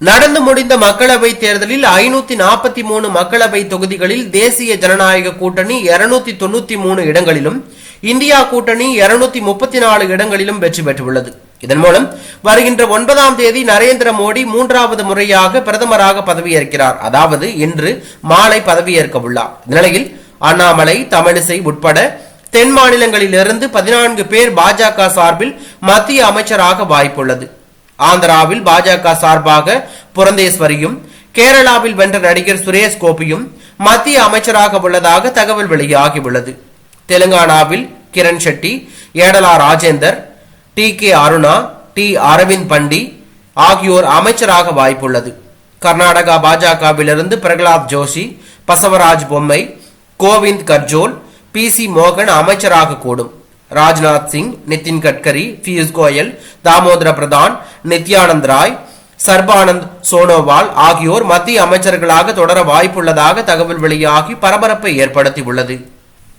நடந்து முடிந்த மக்களவை தேர்தலில் ஐநூத்தி நாற்பத்தி மூணு மக்களவை தொகுதிகளில் தேசிய ஜனநாயக கூட்டணி இருநூத்தி தொண்ணூத்தி மூணு இடங்களிலும் இந்தியா கூட்டணி இருநூத்தி முப்பத்தி நாலு இடங்களிலும் வெற்றி பெற்றுள்ளது. இதன் மூலம் வருகின்ற ஒன்பதாம் தேதி நரேந்திர மோடி மூன்றாவது முறையாக பிரதமராக பதவியேற்கிறார். அதாவது இன்று மாலை பதவியேற்க உள்ளார் இந்நிலையில் அண்ணாமலை தமிழிசை உட்பட தென் மாநிலங்களிலிருந்து பதினான்கு பேர் பாஜக சார்பில் மத்திய அமைச்சராக வாய்ப்புள்ளது. ஆந்திராவில் பாஜக சார்பாக புரந்தேஸ்வரியும் கேரளாவில் வென்ற நடிகர் சுரேஷ் கோபியும் மத்திய அமைச்சராக உள்ளதாக தகவல் வெளியாகியுள்ளது. தெலுங்கானாவில் Kiran Shetty Etela Rajender D K Aruna D Arvind Bandi ஆகியோர் அமைச்சராக வாய்ப்புள்ளது. கர்நாடகா பாஜகவிலிருந்து பிரகலாத் ஜோஷி பசவராஜ் பொம்மை கோவிந்த் கர்ஜோல் பி சி மோகன் அமைச்சராக கூடும். ராஜ்நாத் சிங் நிதின் கட்கரி பியூஷ் கோயல் தாமோதர பிரதான் நித்யானந்த் ராய் சர்பானந்த் சோனோவால் ஆகியோர் மத்திய அமைச்சர்களாக தொடர வாய்ப்புள்ளதாக தகவல் வெளியாகி பரபரப்பை ஏற்படுத்தியுள்ளது.